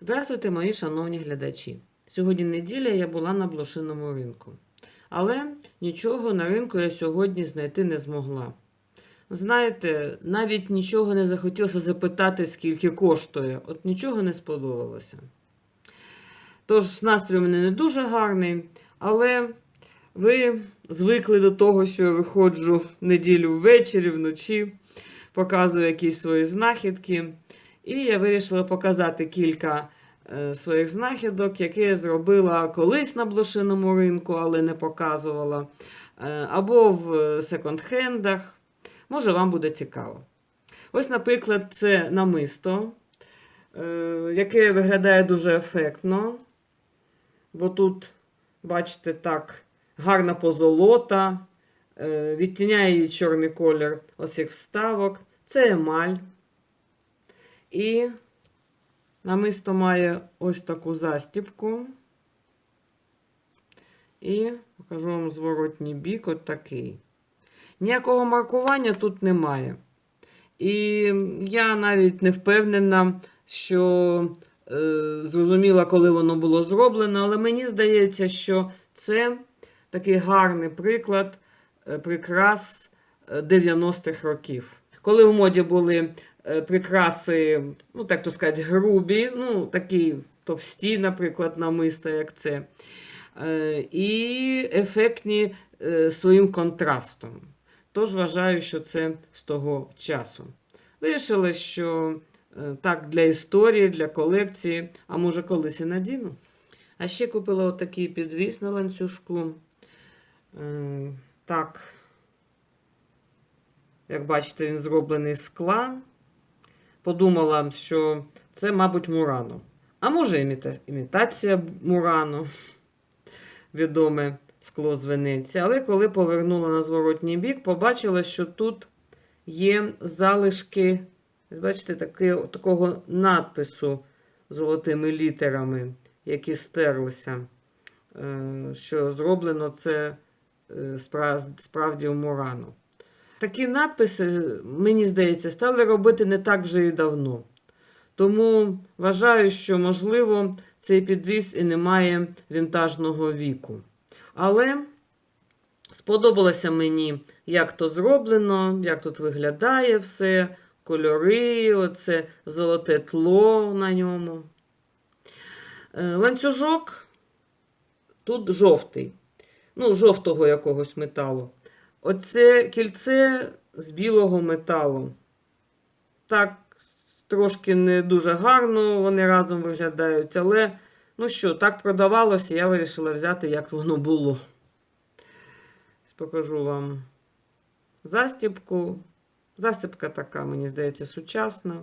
Здравствуйте, мої шановні глядачі. Сьогодні неділя я була на блошиному ринку. Але нічого на ринку я сьогодні знайти не змогла. Знаєте, навіть нічого не захотілося запитати, скільки коштує, от нічого не сподобалося. Тож настрій у мене не дуже гарний, але ви звикли до того, що я виходжу неділю ввечері, вночі, показую якісь свої знахідки. І я вирішила показати кілька е, своїх знахідок, які я зробила колись на блошиному ринку, але не показувала. е, Або в секонд-хендах. Може, вам буде цікаво. Ось, наприклад, це намисто, е, яке виглядає дуже ефектно. Бо тут, бачите, так, гарна позолота, відтіняє її чорний колір оцих вставок. Це емаль. І намисто має ось таку застіпку. І покажу вам зворотній бік, от такий. Ніякого маркування тут немає. І я навіть не впевнена, що е, зрозуміла, коли воно було зроблено, але мені здається, що це такий гарний приклад е, прикрас е, 90-х років. Коли в моді були е, прикраси, ну так то сказати, грубі, ну такі товсті, наприклад, намиста, як це, е, і ефектні е, своїм контрастом. Тож вважаю, що це з того часу. Вирішили, що е, так для історії, для колекції, а може колись і надіну. А ще купила отакий підвіс на ланцюжку. Е, Так, як бачите, він зроблений з скла. Подумала, що це, мабуть, Мурано. А може, іміта... імітація Мурано, відоме скло з Венеції. Але коли повернула на зворотній бік, побачила, що тут є залишки, бачите, таки, такого надпису золотими літерами, які стерлися. Е, Що зроблено це е, справді у Мурано. Такі надписи, мені здається, стали робити не так вже і давно. Тому вважаю, що, можливо, цей підвіз і не має вінтажного віку. Але сподобалося мені, як то зроблено, як тут виглядає все, кольори, оце золоте тло на ньому. Е, Ланцюжок тут жовтий, ну, жовтого якогось металу. Оце кільце з білого металу. Так, трошки не дуже гарно вони разом виглядають, але ну що, так продавалося, я вирішила взяти, як воно було. Покажу вам застібку. Застібка така, мені здається, сучасна.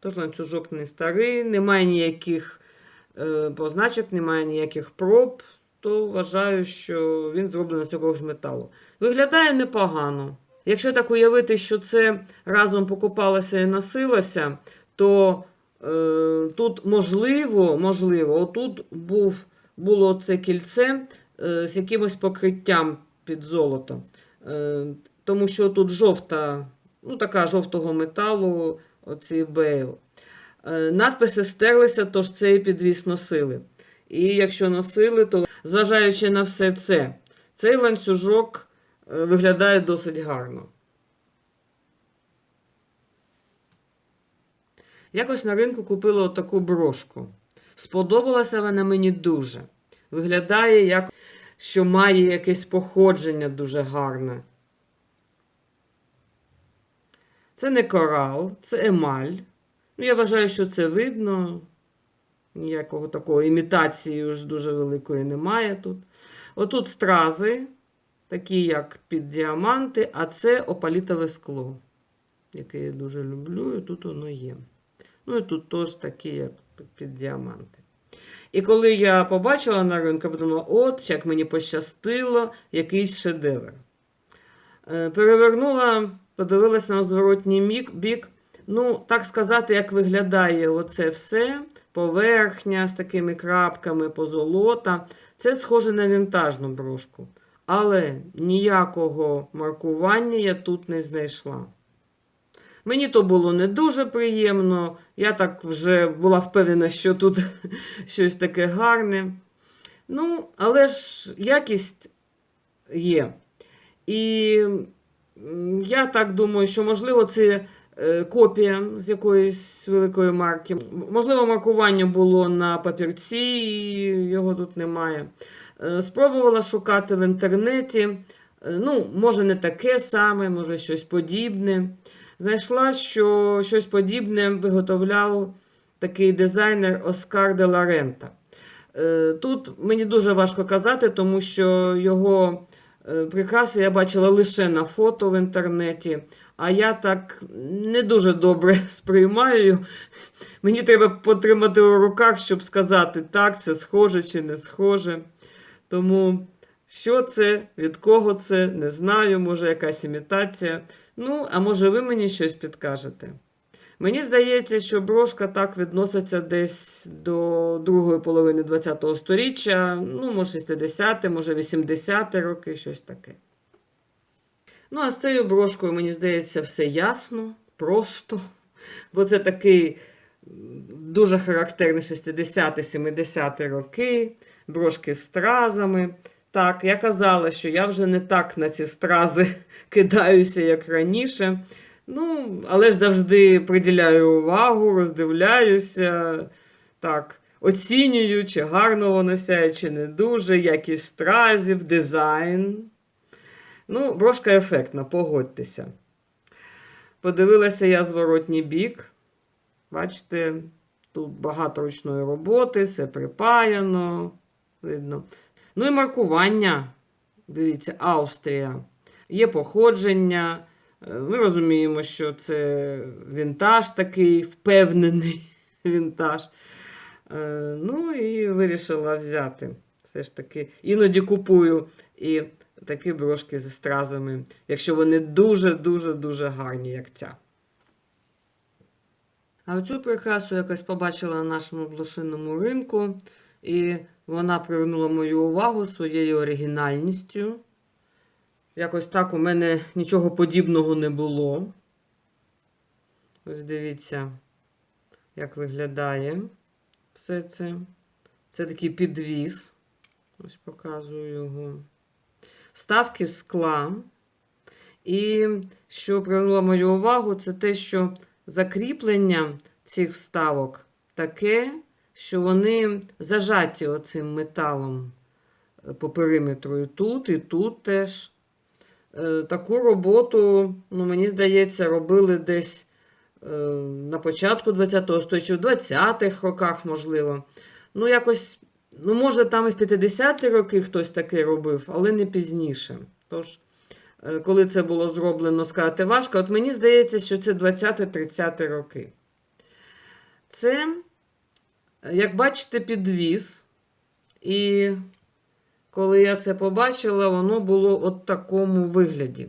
Тож ланцюжок не старий, немає ніяких е, позначок, немає ніяких проб, то вважаю, що він зроблений з якогось металу. Виглядає непогано. Якщо так уявити, що це разом покупалося і носилося, то е, тут можливо, можливо, отут був, було це кільце е, з якимось покриттям під золото. Е, тому що тут жовта, ну така жовтого металу, оцей бейл. Е, надписи стерлися, тож цей підвіс носили. І якщо носили, то зважаючи на все це, цей ланцюжок е, виглядає досить гарно. Якось на ринку купила отаку брошку. Сподобалася вона мені дуже. Виглядає, як що має якесь походження дуже гарне. Це не корал, це емаль. Ну, я вважаю, що це видно. Ніякого такого імітації вже дуже великої немає тут. Отут стрази, такі як під діаманти, а це опалітове скло, яке я дуже люблю, і тут воно є. Ну і тут теж такі, як під діаманти. І коли я побачила на ринку, я подумала, от, як мені пощастило, якийсь шедевр. Е, Перевернула, подивилася на зворотній бік. Ну, так сказати, як виглядає оце все, поверхня з такими крапками позолота. Це схоже на вінтажну брошку. Але ніякого маркування я тут не знайшла. Мені то було не дуже приємно. Я так вже була впевнена, що тут щось таке гарне. Ну, але ж якість є. І я так думаю, що, можливо, це копія з якоїсь великої марки. Можливо, маркування було на папірці, і його тут немає. Е, Спробувала шукати в інтернеті. Е, Ну, може, не таке саме, може, щось подібне. Знайшла, що щось подібне виготовляв такий дизайнер Оскар де ла Рента. Е, Тут мені дуже важко казати, тому що його е, прикраси я бачила лише на фото в інтернеті, а я так не дуже добре сприймаю. Мені треба потримати у руках, щоб сказати, так, це схоже чи не схоже. Тому що це, від кого це, не знаю, може якась імітація. Ну, а може ви мені щось підкажете? Мені здається, що брошка так відноситься десь до другої половини ХХ століття, ну, може 60-ті, може 80-ті роки, щось таке. Ну, а з цією брошкою, мені здається, все ясно, просто. Бо це такий дуже характерний 60-70-ті роки, брошки з стразами. Так, я казала, що я вже не так на ці стрази кидаюся, як раніше. Ну, але ж завжди приділяю увагу, роздивляюся, так, оцінюю, чи гарно воно сяє, чи не дуже, якість стразів, дизайн. Ну, брошка ефектна, погодьтеся. Подивилася я зворотній бік. Бачите, тут багато ручної роботи, все припаяно. Видно. Ну і маркування. Дивіться, Австрія. Є походження. Ми розуміємо, що це вінтаж такий, впевнений вінтаж. Е, Ну і вирішила взяти. Все ж таки, іноді купую і такі брошки зі стразами, якщо вони дуже-дуже-дуже гарні, як ця. А оцю прикрасу якось побачила на нашому блошиному ринку, і вона привернула мою увагу своєю оригінальністю. Якось так у мене нічого подібного не було. Ось дивіться, як виглядає все це. Це такий підвіз. Ось показую його. Вставки скла. І що привернуло мою увагу, це те, що закріплення цих вставок таке, що вони зажаті оцим металом по периметру і тут, і тут теж. Е, Таку роботу, ну, мені здається, робили десь е, на початку ХХ століття, в 20-х роках, можливо. Ну, якось, ну, може, там і в 50-ті роки хтось таке робив, але не пізніше. Тож, е, коли це було зроблено, сказати важко. От мені здається, що це 20-30 роки. Це, як бачите, підвіз. І коли я це побачила, воно було от такому вигляді.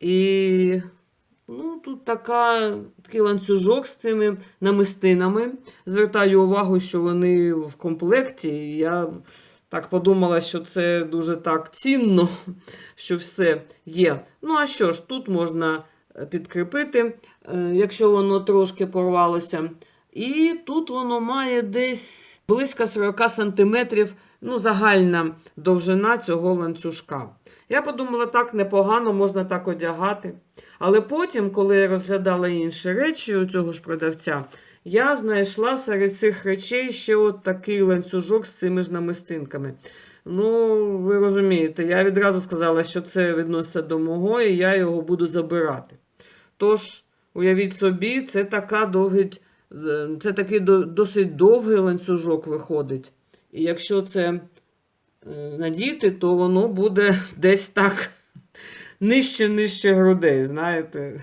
І ну, тут така, такий ланцюжок з цими намистинами. Звертаю увагу, що вони в комплекті. Я так подумала, що це дуже так цінно, що все є. Ну, а що ж, тут можна е, підкріпити, е, якщо воно трошки порвалося. І тут воно має десь близько 40 см, ну, загальна довжина цього ланцюжка. Я подумала, так непогано, можна так одягати. Але потім, коли я розглядала інші речі у цього ж продавця, я знайшла серед цих речей ще от такий ланцюжок з цими ж намистинками. Ну, ви розумієте, я відразу сказала, що це відноситься до мого, і я його буду забирати. Тож, уявіть собі, це така довгить. Е, Це такий досить довгий ланцюжок виходить. І якщо це е, надіти, то воно буде десь так нижче-нижче грудей, знаєте.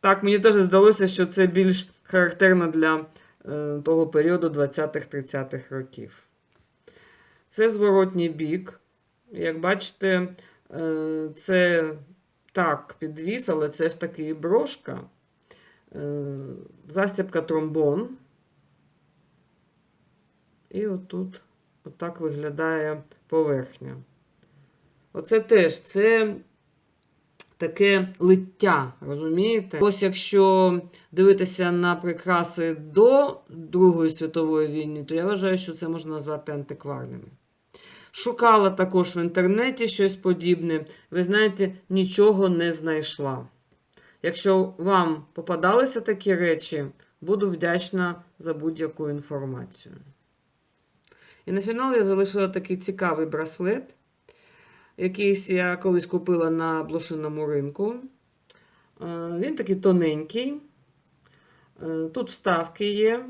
Так, мені теж здалося, що це більш характерно для е, того періоду 20-30-х років. Це зворотній бік. Як бачите, це так, підвіс, але це ж таки і брошка. Е, Застібка тромбон. І отут отак виглядає поверхня. Оце теж це таке лиття, розумієте? Ось якщо дивитися на прикраси до Другої світової війни, то я вважаю, що це можна назвати антикварними. Шукала також в інтернеті щось подібне. Ви знаєте, нічого не знайшла. Якщо вам попадалися такі речі, буду вдячна за будь-яку інформацію. І на фінал я залишила такий цікавий браслет. Якийсь я колись купила на блошиному ринку. Е, Він такий тоненький. Е, Тут вставки є.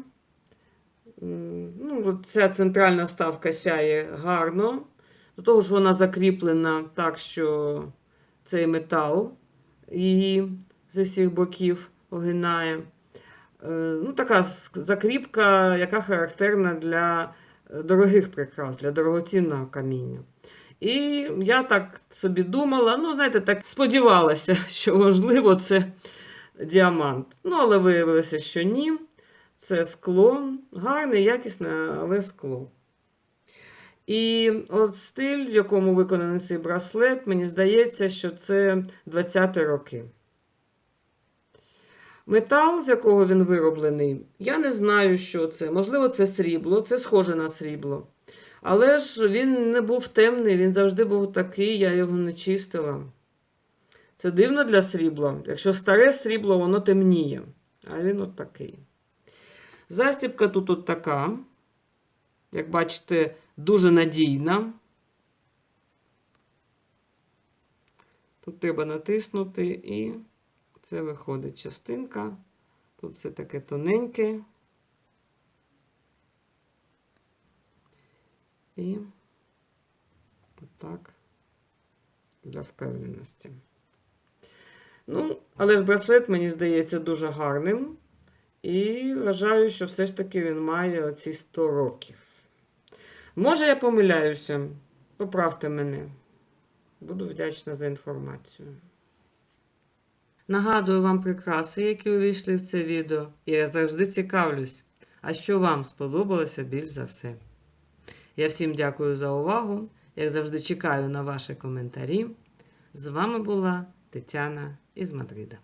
Ну, ця центральна вставка сяє гарно. До того ж, вона закріплена так, що цей метал її зі всіх боків огинає. Е, Ну, така закріпка, яка характерна для е, дорогих прикрас, для дорогоцінного каміння. І я так собі думала, ну, знаєте, так сподівалася, що можливо це діамант. Ну, але виявилося, що ні. Це скло, гарне, якісне, але скло. І от стиль, в якому виконаний цей браслет, мені здається, що це 20-ті роки. Метал, з якого він вироблений, я не знаю, що це. Можливо, це срібло, це схоже на срібло. Але ж він не був темний, він завжди був такий, я його не чистила. Це дивно для срібла. Якщо старе срібло, воно темніє. А він от такий. Застібка тут от така. Як бачите, дуже надійна. Тут треба натиснути, і це виходить частинка. Тут все таке тоненьке. І отак для впевненості. Ну, але ж браслет, мені здається, дуже гарним. І вважаю, що все ж таки він має оці 100 років. Може, я помиляюся. Поправте мене. Буду вдячна за інформацію. Нагадую вам прикраси, які увійшли в це відео. Я завжди цікавлюсь, а що вам сподобалося більш за все. Я всім дякую за увагу. Як завжди, чекаю на ваші коментарі. З вами була Тетяна із Мадрида.